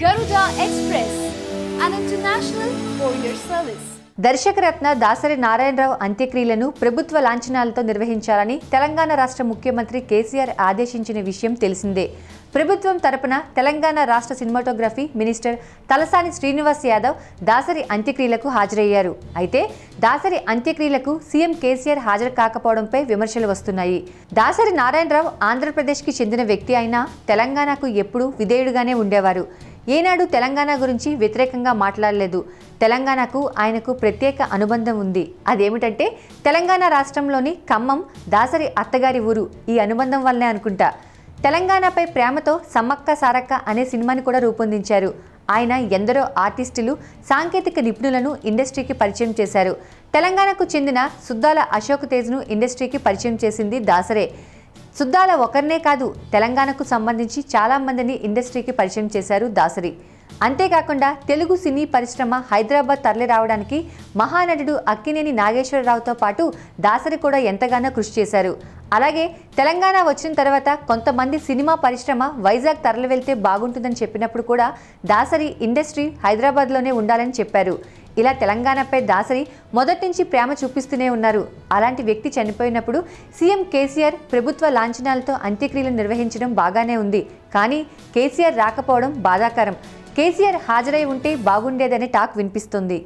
Garuda Express, దర్శకరత్న Dasari Narayana Rao అంత్యక్రియలను ప్రభుత్వ లాంఛనాలతో నిర్వహించాలని తెలంగాణ రాష్ట్ర ముఖ్యమంత్రి కేసీఆర్ ఆదేశించిన విషయం తెలిసిందే. ప్రభుత్వం తరపున తెలంగాణ రాష్ట్ర సినిమాటోగ్రఫీ మినిస్టర్ తలసాని శ్రీనివాస్ యాదవ్ దాసరి అంత్యక్రియలకు హాజరయ్యారు. అయితే దాసరి అంత్యక్రియలకు సీఎం కేసీఆర్ హాజరు కాకపోవడంపై విమర్శలు వస్తున్నాయి. దాసరి నారాయణరావు ఆంధ్రప్రదేశ్కి చెందిన వ్యక్తి అయినా తెలంగాణకు ఎప్పుడూ విధేయుడుగానే ఉండేవారు. ఏనాడు తెలంగాణ గురించి వ్యతిరేకంగా మాట్లాడలేదు. తెలంగాణకు ఆయనకు ప్రత్యేక అనుబంధం ఉంది. అదేమిటంటే తెలంగాణ రాష్ట్రంలోని ఖమ్మం దాసరి అత్తగారి ఊరు ఈ అనుబంధం వల్లనే అనుకుంటా. తెలంగాణపై ప్రేమతో సమ్మక్క సారక్క అనే సినిమాని కూడా రూపొందించారు. ఆయన ఎందరో ఆర్టిస్టులు సాంకేతిక నిపుణులను ఇండస్ట్రీకి పరిచయం చేశారు. తెలంగాణకు చెందిన సుద్దాల అశోక్ తేజ్ను ఇండస్ట్రీకి పరిచయం చేసింది దాసరే. సుద్దాల ఒకరినే కాదు తెలంగాణకు సంబంధించి చాలామందిని ఇండస్ట్రీకి పరిచయం చేశారు దాసరి. అంతేకాకుండా తెలుగు సినీ పరిశ్రమ హైదరాబాద్ తరలి రావడానికి మహానటుడు అక్కినేని నాగేశ్వరరావుతో పాటు దాసరి కూడా ఎంతగానో కృషి చేశారు. అలాగే తెలంగాణ వచ్చిన తర్వాత కొంతమంది సినిమా పరిశ్రమ వైజాగ్ తరలి వెళ్తే బాగుంటుందని చెప్పినప్పుడు కూడా దాసరి ఇండస్ట్రీ హైదరాబాద్లోనే ఉండాలని చెప్పారు. ఇలా తెలంగాణపై దాసరి మొదటి నుంచి ప్రేమ చూపిస్తూనే ఉన్నారు. అలాంటి వ్యక్తి చనిపోయినప్పుడు సీఎం కేసీఆర్ ప్రభుత్వ లాంఛనాలతో అంత్యక్రియలు నిర్వహించడం బాగానే ఉంది. కానీ కేసీఆర్ రాకపోవడం బాధాకరం. కేసీఆర్ హాజరై ఉంటే బాగుండేదనే టాక్ వినిపిస్తుంది.